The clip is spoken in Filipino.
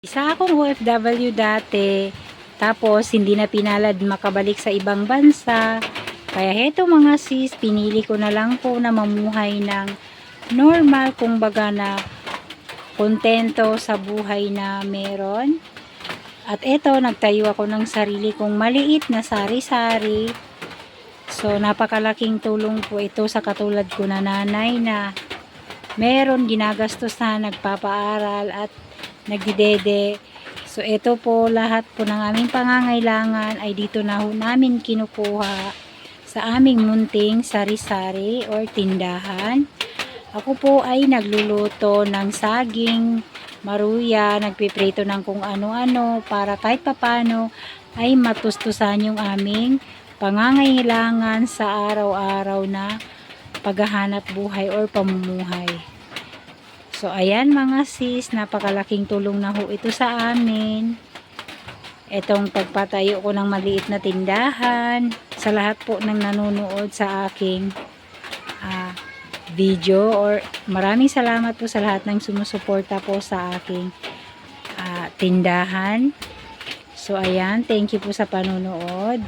Isa akong OFW dati, tapos hindi na pinalad makabalik sa ibang bansa. Kaya heto mga sis, pinili ko na lang po na mamuhay ng normal, kung baga na kontento sa buhay na meron. At eto, nagtayo ako ng sarili kong maliit na sari-sari. So, napakalaking tulong po ito sa katulad ko na nanay na meron ginagastos na nagpapaaral at nagdidede. So, ito po lahat po ng aming pangangailangan ay dito na ho namin kinukuha sa aming munting sari-sari or tindahan. Ako po ay nagluluto ng saging, maruya, nagpiprito ng kung ano-ano para kahit papano ay matustusan yung aming pangangailangan sa araw-araw na paghahanap buhay or pamumuhay. So, ayan mga sis, napakalaking tulong na ho ito sa amin. Itong pagpatayo ko ng maliit na tindahan sa lahat po ng nanonood sa aking ah, video or maraming salamat po sa lahat ng sumusuporta po sa aking ah, tindahan. So, ayan, thank you po sa panonood.